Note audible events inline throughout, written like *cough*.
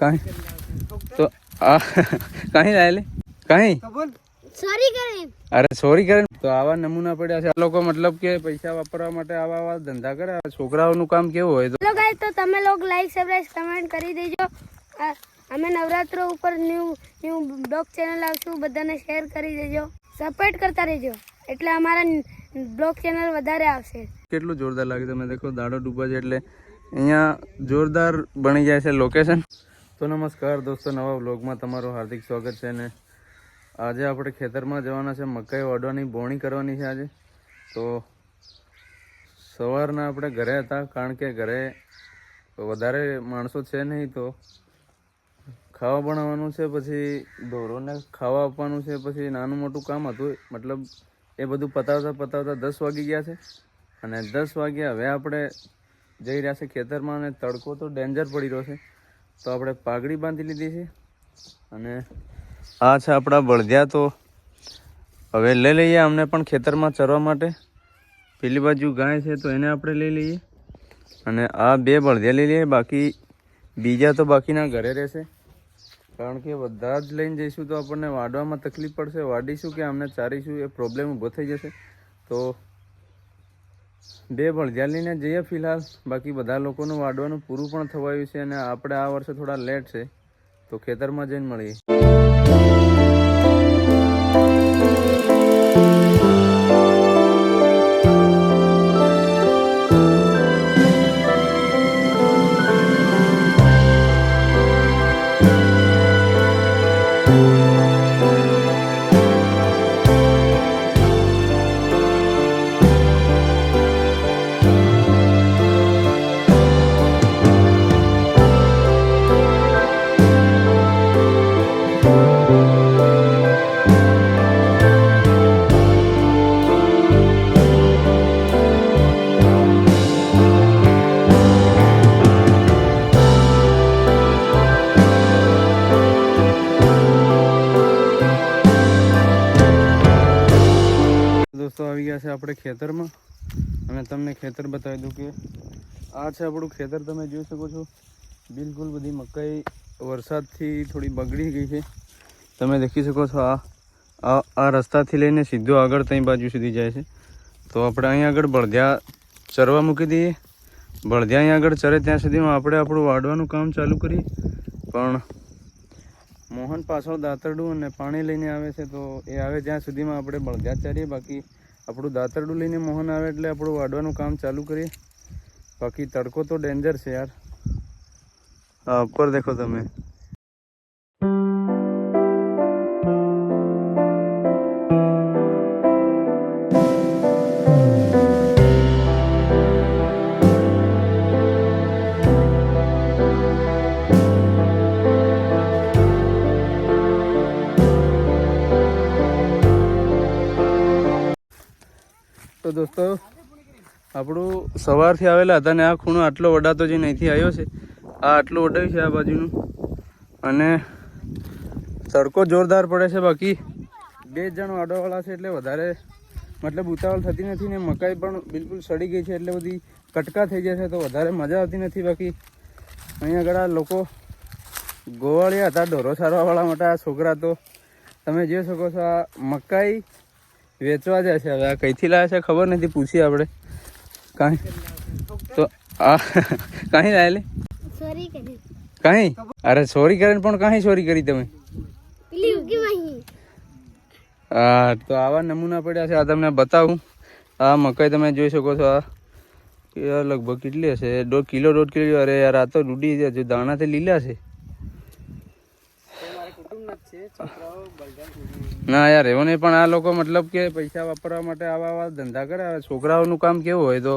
કાંઈ? તો આ કાંઈ લાયેલી? કાંઈ? સોરી કરે. અરે સોરી કરે તો આવા નમૂના પડ્યા છે. આ લોકો મતલબ કે પૈસા વાપરવા માટે આવા આવા ધંધા કરે. છોકરાઓનું કામ કેવું હોય તો? ગાઈસ તો તમે લોકો લાઈક સબસ્ક્રાઇબ કમેન્ટ કરી દેજો. અમે નવરાત્રો ઉપર ન્યૂ ન્યૂ બ્લોગ ચેનલ આવશું. બધાને શેર કરી દેજો. સપોર્ટ કરતા રહેજો. એટલે અમારા બ્લોગ ચેનલ વધારે આવશે. કેટલું જોરદાર લાગે તમે દેખો દાડો ડૂબા છે એટલે અહીંયા જોરદાર બની જાય છે લોકેશન તો નમસ્કાર દોસ્તો, નવા વ્લોગમાં તમારું હાર્દિક સ્વાગત છે ને આજે આપણે ખેતરમાં જવાના છે મકાઈ વાડવાની બોણી કરવાની છે આજે. તો સવારના આપણે ઘરે હતા, કારણ કે ઘરે વધારે માણસો છે નહીં તો ખાવા બનાવવાનું છે, પછી ઢોરોને ખાવા આપવાનું છે, પછી નાનું મોટું કામ હતું. મતલબ એ બધું પતાવતા પતાવતા દસ વાગી ગયા છે અને દસ વાગ્યા હવે આપણે જઈ રહ્યા છે ખેતરમાં અને તડકો તો ડેન્જર પડી રહ્યો છે. તો આપણે પાઘડી બાંધી લીધી છે. અને આ છે આપણા બળદિયા, તો હવે લઈ લઈએ અમને પણ ખેતરમાં ચરવા માટે. પેલી બાજુ ગાય છે, તો એને આપણે લઈ લઈએ. અને આ બે બળદિયા લઈ લઈએ, બાકી બીજા તો બાકીના ઘરે રહેશે. કારણ કે બધા જ લઈને જઈશું તો આપણને વાડવામાં તકલીફ પડશે. વાડીશું કે અમને ચારીશું, એ પ્રોબ્લેમ ઊભો થઈ જશે. તો બે બળદિયા લઈને જઈએ ફિલહાલ. બાકી બધા લોકોનું વાડવાનું પૂરું પણ થવાયું છે અને આપણે આ વર્ષે થોડા લેટ છે. તો ખેતરમાં જઈને મળીએ. ગયા છે આપણે ખેતરમાં. અને તમને ખેતર બતાવી દઉં કે આ છે આપણું ખેતર, તમે જોઈ શકો છો. બિલકુલ બધી મકાઈ વરસાદથી થોડી બગડી ગઈ છે. તમે દેખી શકો છો આ આ આ રસ્તાથી લઈને સીધો આગળ ત્યાં બાજુ સુધી જાય છે. તો આપણે અહીં આગળ બળદિયા ચરવા મૂકી દઈએ. બળદિયા અહીં આગળ ચરે ત્યાં સુધીમાં આપણે આપણું વાડવાનું કામ ચાલુ કરીએ. પણ મોહન પાછળ દાતરડું અને પાણી લઈને આવે છે, તો એ આવે ત્યાં સુધીમાં આપણે બળદિયા ચારીએ. બાકી આપણું દાતરડું લઈને મોહન આવે એટલે આપણું વાડવાનું કામ ચાલુ કરીએ. બાકી તડકો તો ડેન્જર છે યાર. ઉપર દેખો તમે. તો દોસ્તો, આપણું સવારથી આવેલા હતા ને આ ખૂણો આટલો વડાતો જે અહીંથી આવ્યો છે, આ આટલું વડાવ્યું છે આ બાજુનું. અને તડકો જોરદાર પડે છે બાકી. બે જણ વાડવાવાળા છે એટલે વધારે મતલબ ઉતાવળ થતી નથી ને મકાઈ પણ બિલકુલ સડી ગઈ છે એટલે બધી કટકા થઈ જાય છે તો વધારે મજા આવતી નથી બાકી. અહીંયા આ લોકો ગોવાળિયા હતા, ઢોરો સારવાવાળા માટે આ છોકરા તો. તમે જોઈ શકો છો આ મકાઈ વેચવા જાય છે. હવે આ કઈથી લાવ્યા છે ખબર નથી. પૂછી આપણે. કાંઈ? તો આ *laughs* કાંઈ લાયેલી કાંઈ? અરે ચોરી કરીને પણ કાંઈ ચોરી કરી તમે? હા તો આવા નમૂના પડ્યા છે. આ તમને બતાવું. આ મકાઈ તમે જોઈ શકો છો. આ લગભગ કેટલી હશે? દોઢ કિલો દોઢ કિલો. અરે યાર આ તો ડૂડી છે. દાણાથી લીલા છે. ના યાર એવો નહીં પણ આ લોકો મતલબ કે પૈસા વાપરવા માટે આવા આવા ધંધા કરે હવે છોકરાઓનું કામ કેવું હોય તો?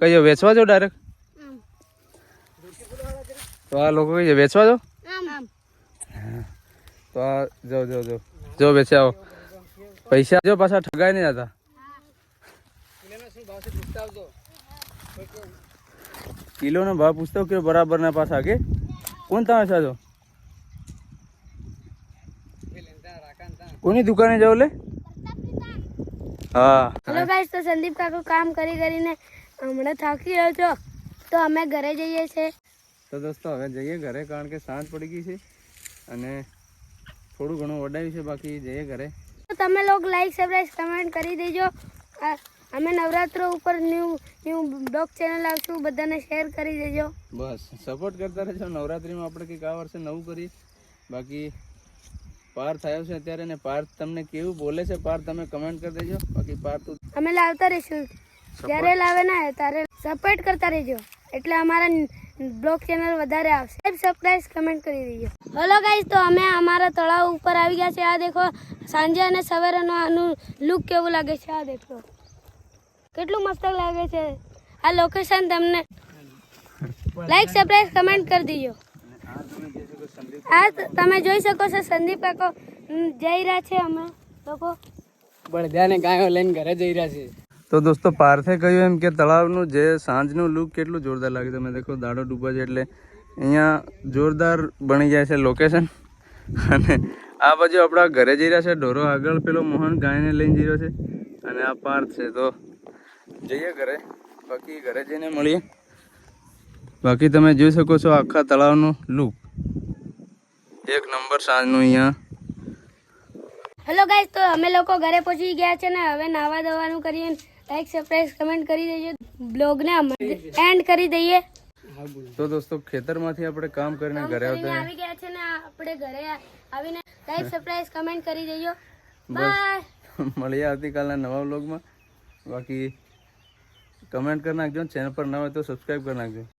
કહીએ વેચવા જો ડાયરેક્ટ તો આ લોકો કહીએ વેચવા જો આમ. આમ. તો આ જો જો જો જો વેચે આવો. પૈસા જો પાછા ઠગાઈ નહીં જતા. કિલોનો ભાવ પૂછતો કે બરાબર ના પાછા કે? કોણ તમે છો કોની દુકાને જાવ લે? હા. હેલો ગાઈસ તો સંદીપ કાકો કામ કરી કરીને હમણાં થાકી રહ્યો છો. તો અમે ઘરે જઈએ છીએ. તો દોસ્તો હવે જઈએ ઘરે કારણ કે સાંજ પડી ગઈ છે અને થોડું ઘણું વડાવ્યું છે બાકી જઈએ ઘરે. તો તમે લોકો લાઈક સબસ્ક્રાઇબ કમેન્ટ કરી દેજો. અમે નવરાત્રો ઉપર ન્યૂ ન્યૂ બ્લોગ ચેનલ આવશું બધાને શેર કરી દેજો. બસ સપોર્ટ કરતા રહેજો. નવરાત્રીમાં આપણે કંઈક આ વર્ષે નવું કરીએ. બાકી પાર્થ આવ્યો છે અત્યારે ને પાર્થ તમને કેવું બોલે છે પાર્થ તમે કમેન્ટ કરી દેજો. બાકી પાર્થ તું અમે લાવતા રહીશું. જ્યારે લાવે ને ત્યારે સપોર્ટ કરતા રહેજો. એટલે અમારા બ્લોગ ચેનલ વધારે આવશે. સરપ્રાઈઝ કમેન્ટ કરી દેજો. હલો ગાઈઝ તો અમે અમારા તળાવ ઉપર આવી ગયા છે. આ દેખો સાંજે અને સવારેનો આનું લુક કેવું લાગે છે? આ દેખો. કેટલું મસ્ત લાગે છે. આ લોકેશન તમને લાઈક સરપ્રાઈઝ કમેન્ટ કરી દેજો આ તમે જે છે કોઈ સંદીપ આ તમે જોઈ શકો છો સંદીપ કાકો જઈ રહ્યા છે અમે લોકો. બળદાને ગાયો લઈને ઘરે જઈ રહ્યા છે. તો દોસ્તો પાર્થે કહ્યું એમ કે તળાવનું જે સાંજનું લુક કેટલું જોરદાર લાગે તમે દેખો દાડો ડૂબે છે એટલે અહીંયા જોરદાર બની જાય છે લોકેશન અને આ બાજુ આપણા ઘરે જઈ રહ્યા છે. ઢોરો આગળ પેલો મોહન ગાયને લઈને જઈ રહ્યો છે. અને આ પાર્થ છે તો જઈએ ઘરે. બાકી ઘરે જઈને મળીએ. બાકી તમે જોઈ શકો છો આખા તળાવનું લુક એક નંબર સાંજનું અહીંયા. હેલો ગાઈઝ તો અમે લોકો ઘરે પહોંચી ગયા છે ને હવે નાવા દવાનું કરીએ લાઈક સરપ્રાઈઝ કમેન્ટ કરી દેજો. બ્લોગને એન્ડ કરી દઈએ. તો દોસ્તો ખેતરમાંથી આપણે કામ કરીને ઘરે આવતા આવી ગયા છે ને આપણે ઘરે આવીને. લાઈક સરપ્રાઈઝ કમેન્ટ કરી દેજો. બાય મળીએ આવતીકાલના નવા બ્લોગમાં બાકી કમેન્ટ કરી નાખજો ચેનલ પર ન હોય તો સબસ્ક્રાઈબ કરી નાખજો.